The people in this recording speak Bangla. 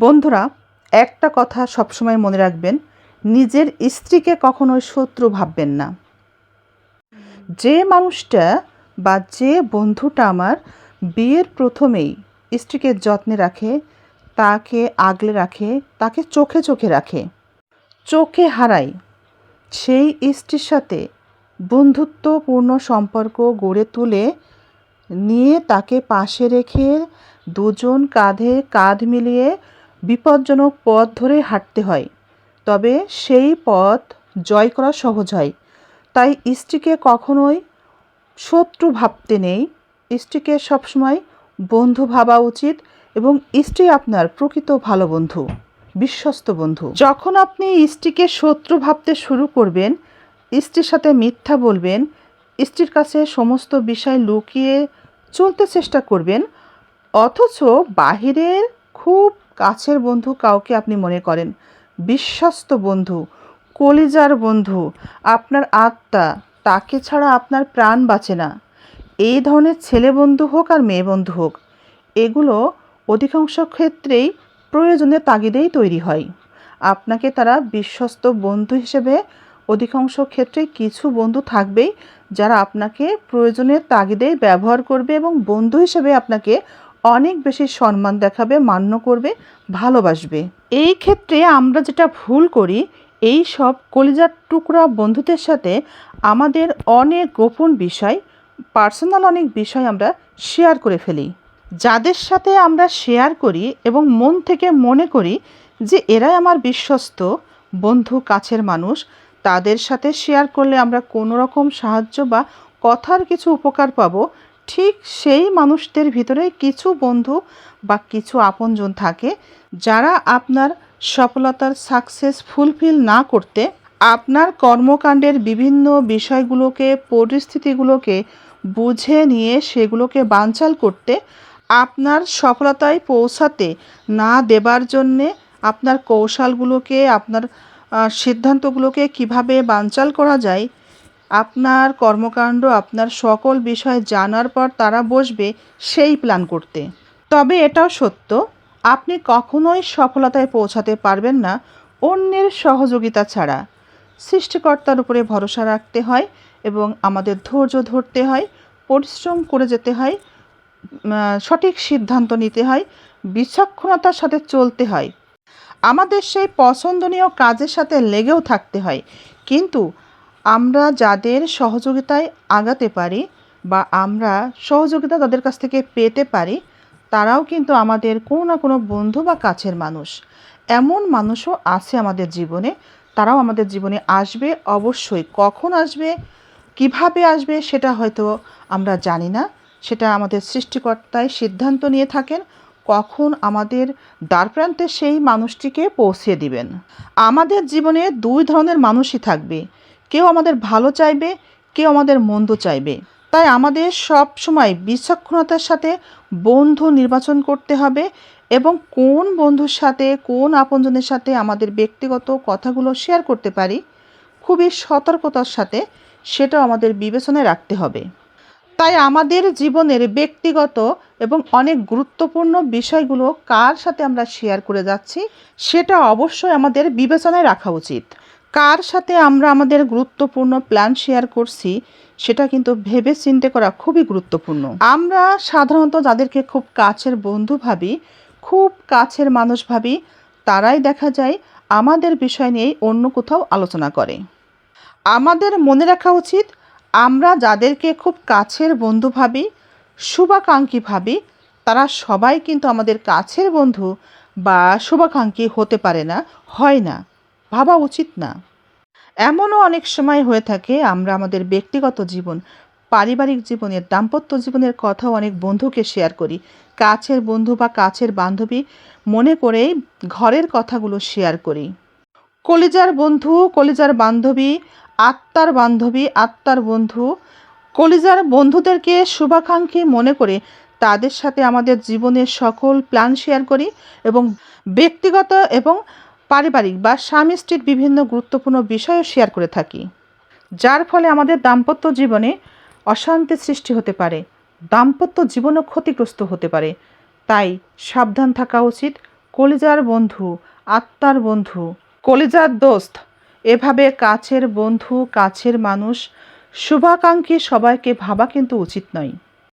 বন্ধুরা, একটা কথা সবসময় মনে রাখবেন, নিজের স্ত্রীকে কখনোই শত্রু ভাববেন না। যে মানুষটা বা যে বন্ধুটা আমার বিয়ের প্রথমেই স্ত্রীকে যত্নে রাখে, তাকে আগলে রাখে, তাকে চোখে চোখে রাখে, চোখে হারায়, সেই স্ত্রীর সাথে বন্ধুত্বপূর্ণ সম্পর্ক গড়ে তুলে নিয়ে তাকে পাশে রেখে দুজন কাঁধে কাঁধ মিলিয়ে বিপজ্জনক পথ ধরে হাঁটতে হয়। তবে সেই পথ জয় করা সহজ হয়। তাই স্ত্রীকে কখনোই শত্রু ভাবতে নেই। স্ত্রীকে সবসময় বন্ধু ভাবা উচিত এবং স্ত্রী আপনার প্রকৃত ভালো বন্ধু, বিশ্বস্ত বন্ধু। যখন আপনি স্ত্রীকে শত্রু ভাবতে শুরু করবেন, স্ত্রীর সাথে মিথ্যা বলবেন, স্ত্রীর কাছে সমস্ত বিষয় লুকিয়ে চলতে চেষ্টা করবেন, অথচ বাহিরের খুব কাছের বন্ধু কাউকে আপনি মনে করেন। বিশ্বস্ত বন্ধু, কলিজার বন্ধু, আপনার আত্মা, তাকে ছাড়া আপনার প্রাণ বাঁচে না। এই ধরনের ছেলে বন্ধু হোক আর মেয়ে বন্ধু হোক, এগুলো অধিকাংশ ক্ষেত্রেই প্রয়োজনের তাগিদেই তৈরি হয়। আপনাকে তারা বিশ্বস্ত বন্ধু হিসেবে অধিকাংশ ক্ষেত্রে কিছু বন্ধু থাকবেই, যারা আপনাকে প্রয়োজনের তাগিদেই ব্যবহার করবে এবং বন্ধু হিসেবে আপনাকে অনেক বেশি সম্মান দেখাবে, মান্য করবে, ভালোবাসবে। এই ক্ষেত্রে আমরা যেটা ভুল করি, এই সব কলিজার টুকরা বন্ধুদের সাথে আমাদের অনেক গোপন বিষয়, পার্সোনাল অনেক বিষয় আমরা শেয়ার করে ফেলি। যাদের সাথে আমরা শেয়ার করি এবং মন থেকে মনে করি যে এরাই আমার বিশ্বস্ত বন্ধু, কাছের মানুষ, তাদের সাথে শেয়ার করলে আমরা কোনো রকম সাহায্য বা কথার কিছু উপকার পাবো ঠিক সেই মানুষদের ভিতরে কিছু বন্ধু বা কিছু আপনজন থাকে যারা আপনার সফলতার সাকসেস ফুলফিল না করতে আপনার কর্মকাণ্ডের বিভিন্ন বিষয়গুলোকে, পরিস্থিতিগুলোকে বুঝে নিয়ে সেগুলোকে বানচাল করতে আপনার সফলতায় পৌঁছাতে না দেবার জন্যে আপনার কৌশলগুলোকে, আপনার সিদ্ধান্তগুলোকে কীভাবে বানচাল করা যায় আপনার কর্মকাণ্ড, আপনার সকল বিষয় জানার পর তারা বসবে সেই প্ল্যান করতে। তবে এটাও সত্য, আপনি কখনোই সফলতায় পৌঁছাতে পারবেন না অন্যের সহযোগিতা ছাড়া। সৃষ্টিকর্তার উপরে ভরসা রাখতে হয় এবং আমাদের ধৈর্য ধরতে হয়, পরিশ্রম করে যেতে হয় সঠিক সিদ্ধান্ত নিতে হয়, বিচক্ষণতার সাথে চলতে হয়। আমাদের সেই পছন্দনীয় কাজের সাথে লেগেও থাকতে হয়। কিন্তু আমরা যাদের সহযোগিতায় আগাতে পারি বা আমরা সহযোগিতা তাদের কাছ থেকে পেতে পারি, তারাও কিন্তু আমাদের কোনো না কোনো বন্ধু বা কাছের মানুষ। এমন মানুষও আছে আমাদের জীবনে, তারাও আমাদের জীবনে আসবে, অবশ্যই। কখন আসবে, কীভাবে আসবে সেটা হয়তো আমরা জানি না। সেটা আমাদের সৃষ্টিকর্তায় সিদ্ধান্ত নিয়ে থাকেন, কখন আমাদের দ্বারপ্রান্তে সেই মানুষটিকে পৌঁছে দিবেন। আমাদের জীবনে দুই ধরনের মানুষই থাকবে। কেউ আমাদের ভালো চাইবে, কেউ আমাদের মন্দ চাইবে। তাই আমাদের সব সময় বিচক্ষণতার সাথে বন্ধু নির্বাচন করতে হবে এবং কোন বন্ধুর সাথে, কোন আপনজনের সাথে আমাদের ব্যক্তিগত কথাগুলো শেয়ার করতে পারি, খুবই সতর্কতার সাথে সেটাও আমাদের বিবেচনায় রাখতে হবে। তাই আমাদের জীবনের ব্যক্তিগত এবং অনেক গুরুত্বপূর্ণ বিষয়গুলো কার সাথে আমরা শেয়ার করে যাচ্ছি, সেটা অবশ্যই আমাদের বিবেচনায় রাখা উচিত। কার সাথে আমরা আমাদের গুরুত্বপূর্ণ প্ল্যান শেয়ার করছি, সেটা কিন্তু ভেবে চিন্তে করা খুবই গুরুত্বপূর্ণ। আমরা সাধারণত যাদেরকে খুব কাছের বন্ধু ভাবি, খুব কাছের মানুষ ভাবি, তারাই দেখা যায় আমাদের বিষয় নিয়ে অন্য কোথাও আলোচনা করে। আমাদের মনে রাখা উচিত, আমরা যাদেরকে খুব কাছের বন্ধু ভাবি, শুভাকাঙ্ক্ষী ভাবি, তারা সবাই কিন্তু আমাদের কাছের বন্ধু বা শুভাকাঙ্ক্ষী হতে পারে না, হয় না, ভাবা উচিত না। এমনও অনেক সময় হয়ে থাকে, আমরা আমাদের ব্যক্তিগত জীবন, পারিবারিক জীবনের, দাম্পত্য জীবনের কথাও অনেক বন্ধুকে শেয়ার করি। কাছের বন্ধু বা কাছের বান্ধবী মনে করেই ঘরের কথাগুলো শেয়ার করি। কলিজার বন্ধু, কলিজার বান্ধবী, আত্মার বান্ধবী, আত্মার বন্ধু, কলিজার বন্ধুদেরকে শুভাকাঙ্ক্ষী মনে করে তাদের সাথে আমাদের জীবনের সকল প্ল্যান শেয়ার করি এবং ব্যক্তিগত এবং পারিবারিক বা স্বামী স্ত্রীর বিভিন্ন গুরুত্বপূর্ণ বিষয়ও শেয়ার করে থাকি। যার ফলে আমাদের দাম্পত্য জীবনে অশান্তির সৃষ্টি হতে পারে, দাম্পত্য জীবনও ক্ষতিগ্রস্ত হতে পারে। তাই সাবধান থাকা উচিত, কলিজার বন্ধু, আত্মার বন্ধু, কলিজার দোস্ত, এভাবে কাছের বন্ধু, কাছের মানুষ, শুভাকাঙ্ক্ষী সবাইকে ভাবা কিন্তু উচিত নয়।